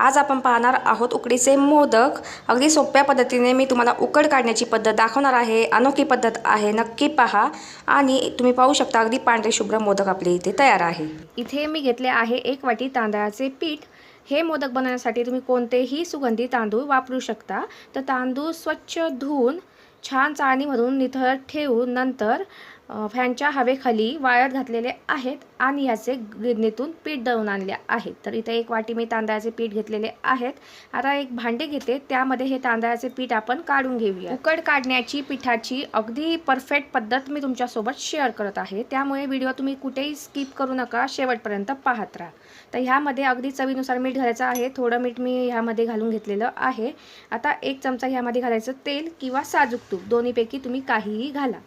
आज आपण पाहणार आहोत उकडीचे मोदक. अगदी सोप्या पद्धतीने मी तुम्हाला उकड काढण्याची पद्धत दाखवणार आहे. अनोखी पद्धत आहे. नक्की पहा. आणि तुम्ही पाहू शकता अगदी पांढरे शुभ्र मोदक आपले इथे तयार आहे. इथे मी घेतले आहे एक वाटी तांदळाचे पीठ. हे मोदक बनवण्यासाठी तुम्ही कोणतेही सुगंधी तांदूळ वापरू शकता. तर तांदूळ स्वच्छ धुवून छान चाळणीमधून निथळत ठेवून नंतर फॅनच्या हवेखाली वाळत घातलेले आहेत आणि ह्याचे गिरणीतून पीठ दळून आणले आहेत तर इथे एक वाटी मी तांदळाचे पीठ घेतलेले आहेत. आता एक भांडे घेते. त्यामध्ये हे तांदळाचे पीठ आपण काढून घेऊया. उकड काढण्याची पिठाची अगदी परफेक्ट पद्धत मी तुमच्यासोबत शेअर करत आहे. त्यामुळे व्हिडिओ तुम्ही कुठेही स्किप करू नका. शेवटपर्यंत पाहत राहा. तर ह्यामध्ये अगदी चवीनुसार मीठ घालायचं आहे. थोडं मीठ मी ह्यामध्ये घालून घेतलेलं आहे. आता एक चमचा ह्यामध्ये घालायचं तेल किंवा साजूक तूप. दोन्हीपैकी तुम्ही काहीही घाला.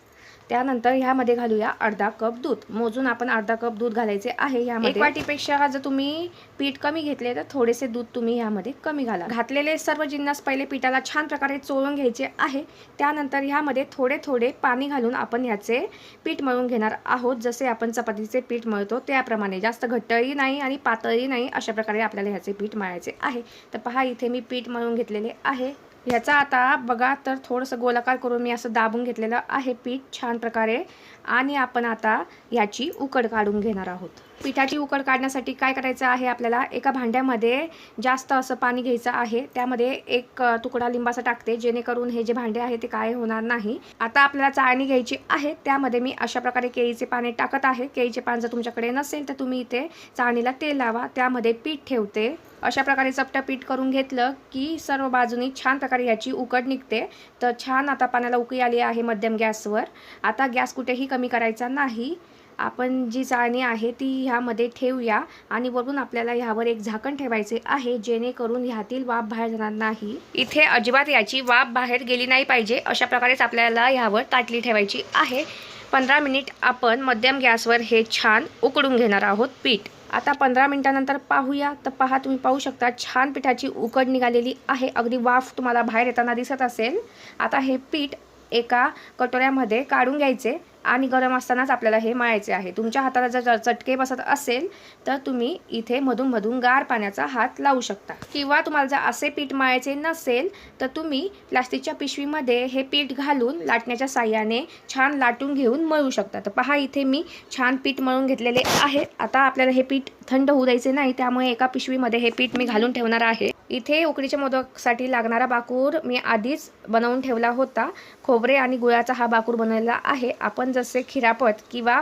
त्यानंतर ह्यामध्ये घालूया अर्धा कप दूध. मोजून आपण अर्धा कप दूध घालायचे आहे ह्यामध्ये. एक वाटीपेक्षा जर तुम्ही पीठ कमी घेतले तर थोडेसे दूध तुम्ही ह्यामध्ये कमी घाला. घातलेले सर्व जिन्नस पहिले पिठाला छान प्रकारे चोळून घ्यायचे आहे. त्यानंतर ह्यामध्ये थोडे थोडे पाणी घालून आपण ह्याचे पीठ मळून घेणार आहोत. जसे आपण चपातीचे पीठ मळतो त्याप्रमाणे. जास्त घट्टही नाही आणि पातळही नाही अशा प्रकारे आपल्याला ह्याचे पीठ मळायचे आहे. तर पहा इथे मी पीठ मळून घेतलेले आहे. ह्याचा आता बघा तर थोडंसं गोलाकार करून मी असं दाबून घेतलेलं आहे पीठ छान प्रकारे. आणि आपण आता याची उकड काढून घेणार आहोत. पिठाची उकड काढण्यासाठी काय करायचं आहे आपल्याला? एका भांड्यामध्ये जास्त असं पाणी घ्यायचं आहे. त्यामध्ये एक तुकडा लिंबाचा टाकते. जेणेकरून हे जे भांडे आहे ते काय होणार नाही. आता आपल्याला चाळणी घ्यायची आहे. त्यामध्ये मी अशा प्रकारे केळीचे पाने टाकत आहे. केळीचे पान जर तुमच्याकडे नसेल तर तुम्ही इथे चाळणीला तेल लावा. त्यामध्ये पीठ ठेवते. अशा प्रकारे चपटा पीठ करून घेतलं की सर्व बाजूनी छान प्रकारे याची उकड निघते. तर छान आता पाण्याला उकळी आली आहे मध्यम गॅसवर. आता गॅस कुठेही कमी करायचा नाही. आपण जी चाळणी आहे ती ह्यामध्ये ठेवूया आणि वरून आपल्याला ह्यावर एक झाकण ठेवायचे आहे जेणेकरून ह्यातील वाफ बाहेर जाणार नाही. इथे अजिबात याची वाफ बाहेर गेली नाही पाहिजे अशा प्रकारेच आपल्याला ह्यावर ताटली ठेवायची आहे. पंधरा मिनिट आपण मध्यम गॅसवर हे छान उकडून घेणार आहोत पीठ. आता पंधरा मिनिटानंतर पाहूया. तर पहा तुम्ही पाहू शकता छान पिठाची उकड निघालेली आहे. अगदी वाफ तुम्हाला बाहेर येताना दिसत असेल. आता हे पीठ एका कटोऱ्यामध्ये काढून घ्यायचे. आणि गरम असतानाच आपल्याला हे मळायचे आहे. तुमच्या हाताला जर चटके बसत असेल तर तुम्ही इथे मधून मधून गार पाण्याचा हात लावू शकता. किंवा तुम्हाला जर असे पीठ मळायचे नसेल तर तुम्ही प्लास्टिकच्या पिशवीमध्ये हे पीठ घालून लाटण्याच्या साह्याने छान लाटून घेऊन मळू शकता. तर पहा इथे मी छान पीठ मळून घेतलेले आहे. आता आपल्याला हे पीठ थंड होऊ द्यायचे नाही त्यामुळे एका पिशवीमध्ये हे पीठ मी घालून ठेवणार आहे. इथे उकडीच्या मोदकसाठी लागणारा बाकूर मी आधीच बनवून ठेवला होता. खोबरे आणि गुळाचा हा बाकूर बनवलेला आहे. आपण जसे खिरापत किंवा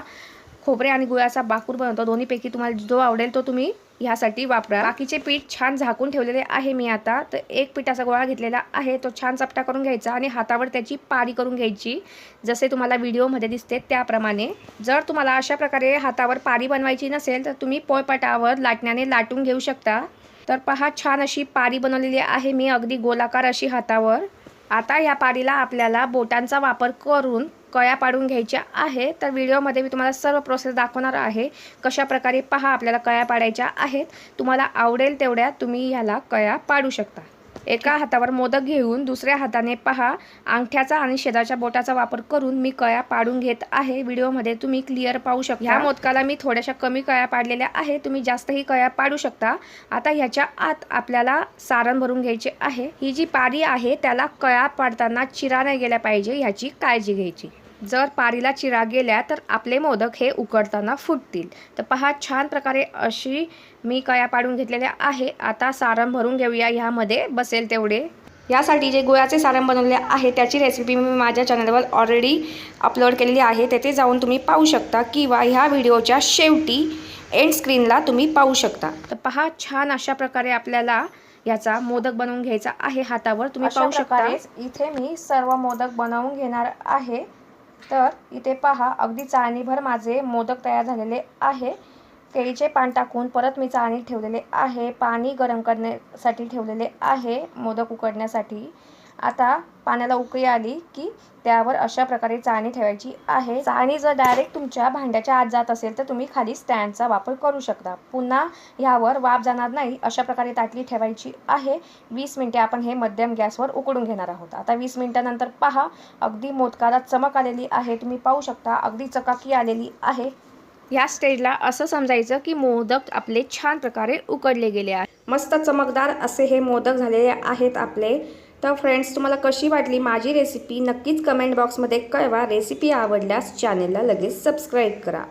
खोबरे आणि गुळाचा बाकूर बनवतो दोन्हीपैकी तुम्हाला जो आवडेल तो तुम्ही ह्यासाठी वापरा. बाकीचे पीठ छान झाकून ठेवलेले आहे मी आता. तर एक पिठाचा गोळा घेतलेला आहे तो छान चपटा करून घ्यायचा आणि हातावर त्याची पारी करून घ्यायची. जसे तुम्हाला व्हिडिओमध्ये दिसते त्याप्रमाणे. जर तुम्हाला अशा प्रकारे हातावर पारी बनवायची नसेल तर तुम्ही पोळपाटावर लाटण्याने लाटून घेऊ शकता. तर पहा छान अशी पारी बनवलेली आहे मी अगदी गोलाकार अशी हातावर. आता या पाडीला आपल्याला बोटांचा वापर करून कळ्या पाडून घ्यायच्या आहे. तर व्हिडिओमध्ये मी तुम्हाला सर्व प्रोसेस दाखवणार आहे. कशा प्रकारे पहा आपल्याला कळ्या पाडायच्या आहेत. तुम्हाला आवडेल तेवढ्या तुम्ही ह्याला कळ्या पाडू शकता. एका हातावर मोदक घेऊन दुसऱ्या हाताने पहा. अंगठ्याचा आणि शेजारच्या बोटाचा वापर करून मी कळ्या पाडून घेत आहे. व्हिडिओमध्ये तुम्ही क्लिअर पाहू शकता. ह्या मोदकाला मी थोड्याशा कमी कळ्या पाडलेल्या आहे. तुम्ही जास्तही कळ्या पाडू शकता. आता ह्याच्या आत आपल्याला सारण भरून घ्यायचे आहे. ही जी पारी आहे त्याला कळ्या पाडताना चिरा नाही गेल्या पाहिजे. ह्याची काळजी घ्यायची. जर पारीला चिरा गेल्या तर आपले मोदक हे उकडताना फुटतील. तर पहा छान प्रकारे अशी मी कया पाडून घेतलेल्या आहे. आता सारण भरून घेऊया ह्यामध्ये. बसेल तेवढे. यासाठी जे गुळाचे सारण बनवले आहे त्याची रेसिपी मी माझ्या चॅनलवर ऑलरेडी अपलोड केलेली आहे. तेथे जाऊन तुम्ही पाहू शकता किंवा ह्या व्हिडिओच्या शेवटी एंड स्क्रीनला तुम्ही पाहू शकता. तर पहा छान अशा प्रकारे आपल्याला याचा मोदक बनवून घ्यायचा आहे हातावर. तुम्ही पाहू शकता. इथे मी सर्व मोदक बनवून घेणार आहे. तर इथे पहा अगदी चाळणीभर माझे मोदक तयार झालेले आहे. केळीचे पान टाकून परत मी चाळणीत ठेवलेले आहे. पाणी गरम करण्यासाठी ठेवलेले आहे. मोदक उकडण्यासाठी. आता पाण्याला उकळी आली की त्यावर अशा प्रकारे चाळणी ठेवायची आहे. चाळणी जर डायरेक्ट तुमच्या भांड्याच्या आत जात असेल तर तुम्ही खाली स्टँडचा वापर करू शकता. पुन्हा ह्यावर वाफ जाणार नाही अशा प्रकारे ताटली ठेवायची आहे. वीस मिनटे आपण हे मध्यम गॅसवर उकडून घेणार आहोत. आता वीस मिनिटानंतर पहा अगदी मोदकाला चमक आलेली आहे. तुम्ही पाहू शकता अगदी चकाकी आलेली आहे. या स्टेजला असं समजायचं की मोदक आपले छान प्रकारे उकडले गेले आहेत. मस्त चमकदार असे हे मोदक झालेले आहेत आपले. तर फ्रेंड्स तुम्हाला कशी वाटली माझी रेसिपी नक्कीच कमेंट बॉक्समध्ये कळवा. रेसिपी आवडल्यास चॅनेलला लगेच सबस्क्राईब करा.